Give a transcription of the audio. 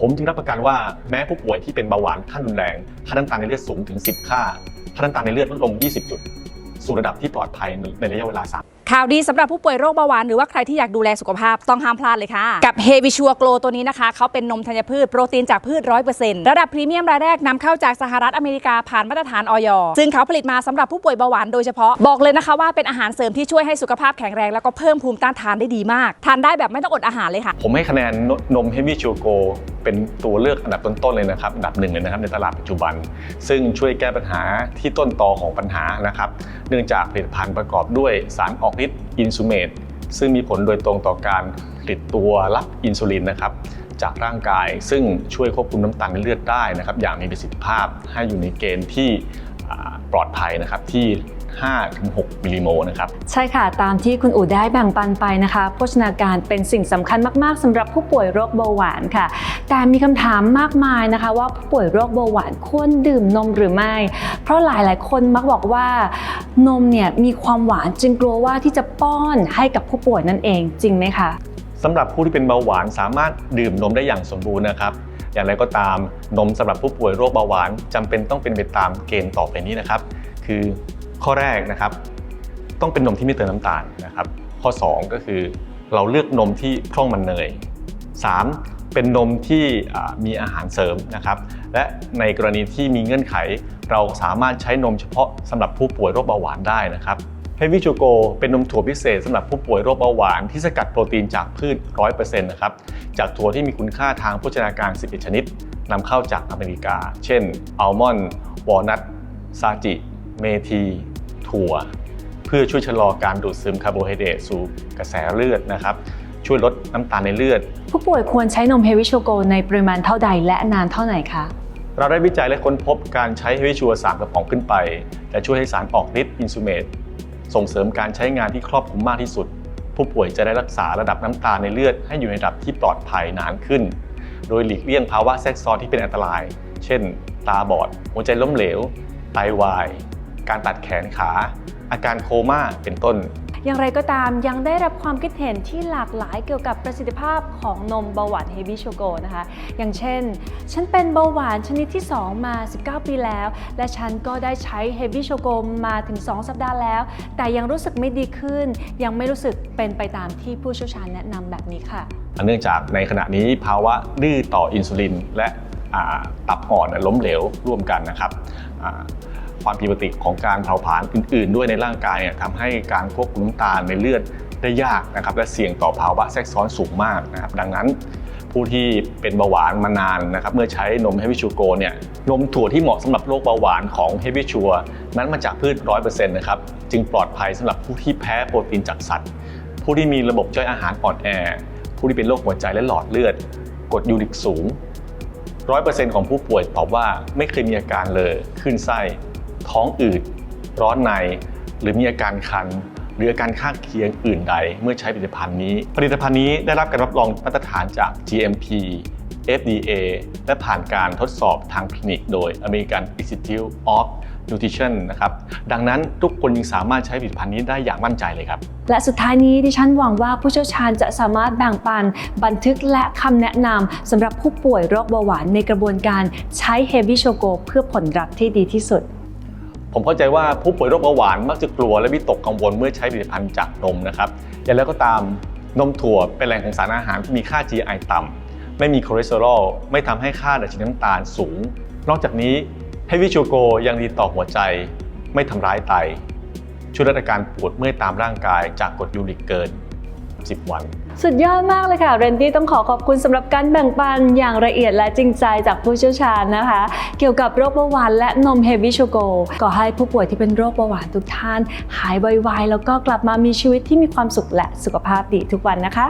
ผมจึงรับประกันว่าแม้ผู้ป่วยที่เป็นเบาหวานขั้นรุนแรง ค่าน้ำตาลในเลือดสูงถึง 10 ค่า ค่าน้ำตาลในเลือดลดลง 20 จุด สู่ระดับที่ปลอดภัยในระยะเวลา 3 ข่าวดีสำหรับผู้ป่วยโรคเบาหวานหรือว่าใครที่อยากดูแลสุขภาพต้องห้ามพลาดเลยค่ะ กับเฮวิชัวโกลตัวนี้นะคะเขาเป็นนมธัญพืชโปรตีนจากพืช 100%ระดับพรีเมียมรายแรกนำเข้าจากสหรัฐอเมริกาผ่านมาตรฐานออยซึ่งเขาผลิตมาสำหรับผู้ป่วยเบาหวานโดยเฉพาะบอกเลยนะคะว่าเป็นอาหารเสริมที่ช่วยให้สุขภาพแข็งแรงแล้วก็เพิ่มภูมิต้านทานได้ดีมากทานได้แบบไม่ต้องอดอาหารเลยค่ะ ผมให้คะแนนนม Heavy c h o c o เป็นตัวเลือกอันดับต้นๆเลยนะครับอันดับหนึ่งเลยนะครับในตลาดปัจจุบัน ซึ่งช่วยแก้ปัญหาที่ต้นตอของปัญหานะครับ เนื่องจากผลิตภัณฑ์ประกอบด้วยสารออกฤทธิ์อินซูเมตซึ่งมีผลโดยตรงต่อการผลิตตัวรับอินซูลินนะครับจากร่างกายซึ่งช่วยควบคุมน้ำตาลในเลือดได้นะครับอย่างมีประสิทธิภาพให้อยู่ในเกณฑ์ที่ปลอดภัยนะครับที่5-6มิลลิโมลนะครับใช่ค่ะ ตามที่คุณอู๋ได้แบ่งปันไปนะคะ โภชนาการเป็นสิ่งสำคัญมาก ๆสำหรับผู้ป่วยโรคเบาหวานค่ะ แต่มีคำถามมากมายนะคะ ว่าผู้ป่วยโรคเบาหวานควรดื่มนมหรือไม่ เพราะหลายๆ คนมักบอกว่านมเนี่ยมีความหวานจึงกลัวว่าที่จะป้อนให้กับผู้ป่วยนั่นเองจริงไหมคะสำหรับผู้ที่เป็นเบาหวานสามารถดื่มนมได้อย่างสมบูรณ์นะครับอย่างไรก็ตามนมสำหรับผู้ป่วยโรคเบาหวานจำเป็นต้องเป็นไปตามเกณฑ์ต่อไปนี้นะครับ คือข้อแรกนะครับ ต้องเป็นนมที่ไม่เติมน้ำตาลนะครับ ข้อ 2 ก็คือเราเลือกนมที่พร่องมันเนย 3. เป็นนมที่มีอาหารเสริมนะครับ และในกรณีที่มีเงื่อนไข เราสามารถใช้นมเฉพาะสำหรับผู้ป่วยโรคเบาหวานได้นะครับเฮฟวี่ชูโกเป็นนมถั่วพิเศษสำหรับผู้ป่วยโรคเบาหวานที่สกัดโปรตีนจากพืช 100%นะครับ จากถั่วที่มีคุณค่าทางโภชนาการ 11 ชนิดนำเข้าจากอเมริกา เช่น อัลมอนด์ วอลนัท ซาจิ เมที ถั่ว เพื่อช่วยชะลอการดูดซึมคาร์โบไฮเดรตสู่กระแสเลือดนะครับ ช่วยลดน้ำตาลในเลือด ผู้ป่วยควรใช้นมเฮวิโชโกในปริมาณเท่าใดและนานเท่าไหร่คะ เราได้วิจัยและค้นพบการใช้เฮวิชัวสามกระป๋องขึ้นไป จะช่วยให้สารออกฤทธิ์อินซูเมตส่งเสริมการใช้งานที่ครอบคลุมมากที่สุด ผู้ป่วยจะได้รักษาระดับน้ำตาลในเลือดให้อยู่ในระดับที่ปลอดภัยนานขึ้น โดยหลีกเลี่ยงภาวะแทรกซ้อนที่เป็นอันตราย เช่น ตาบอด หัวใจล้มเหลว ไตวาย การตัดแขนขา อาการโคม่า เป็นต้น อย่างไรก็ตามยังได้รับความคิดเห็นที่หลากหลายเกี่ยวกับประสิทธิภาพของนมเบาหวานเฮบิโชโกนะคะ อย่างเช่น ฉันเป็นเบาหวานชนิดที่ 2 มา 19 ปีแล้ว และฉันก็ได้ใช้เฮบิโชโกมาถึง 2 สัปดาห์แล้ว แต่ยังรู้สึกไม่ดีขึ้น ยังไม่รู้สึกเป็นไปตามที่ผู้เชี่ยวชาญแนะนำแบบนี้ค่ะ เนื่องจากในขณะนี้ภาวะดื้อต่ออินซูลินและตับอ่อนล้มเหลวร่วมกันนะครับ ความผิดปกติของการเผาผลาญอื่น ๆ ด้วยในร่างกายเนี่ยทำให้การควบคุมน้ำตาลในเลือดได้ยากนะครับและเสี่ยงต่อภาวะแทรกซ้อนสูงมากนะครับดังนั้นผู้ที่เป็นเบาหวานมานานนะครับเมื่อใช้นมเฮวิชูโกเนี่ยนมถั่วที่เหมาะสำหรับโรคเบาหวานของเฮวิชัวนั้นมาจากพืช100%นต์นะครับจึงปลอดภัยสำหรับผู้ที่แพ้โปรตีนจากสัตว์ ผู้ที่มีระบบย่อยอาหารอ่อนแอ ผู้ที่เป็นโรคหัวใจและหลอดเลือด กรดยูริกสูง100%ของผู้ป่วยตอบว่าไม่เคยมีอาการเลยขึ้นไส้ ท้องอืด ร้อนใน หรือมีอาการคัน หรืออาการข้างเคียงอื่นใด เมื่อใช้ผลิตภัณฑ์นี้ ผลิตภัณฑ์นี้ได้รับการรับรองมาตรฐานจาก GMP FDA และผ่านการทดสอบทางคลินิกโดย American Institute of Nutrition นะครับ ดังนั้นทุกคนยังสามารถใช้ผลิตภัณฑ์นี้ได้อย่างมั่นใจเลยครับ และสุดท้ายนี้ดิฉันหวังว่าผู้เชี่ยวชาญจะสามารถแบ่งปัน บันทึกและคำแนะนำสำหรับผู้ป่วยโรคเบาหวานในกระบวนการใช้เฮบิโชโกเพื่อผลลัพธ์ที่ดีที่สุด ผมเข้าใจว่าผู้ป่วยโรคเบาหวานมักจะกลัวและวิตกกังวลเมื่อใช้ผลิตภัณฑ์จากนมนะครับอย่างไรก็ตามนมถั่วเป็นแหล่งของสารอาหารที่มีค่า GI ต่ำไม่มีคอเลสเตอรอลไม่ทำให้ค่าดัชนีน้ำตาลสูง นอกจากนี้เฮวิชูโกยังดีต่อหัวใจ ไม่ทำร้ายไตช่วยลดอาการปวดเมื่อยตามร่างกายจากกรดยูริกเกิน 30 วัน สุดยอดมากเลยค่ะ เรนดี้ต้องขอขอบคุณสำหรับการแบ่งปันอย่างละเอียดและจริงใจจากผู้เชี่ยวชาญนะคะ เกี่ยวกับโรคเบาหวานและนมเฮบิโชโกก็ให้ผู้ป่วยที่เป็นโรคเบาหวานทุกท่าน หายไวๆแล้วก็กลับมามีชีวิตที่มีความสุขและสุขภาพดีทุกวันนะคะ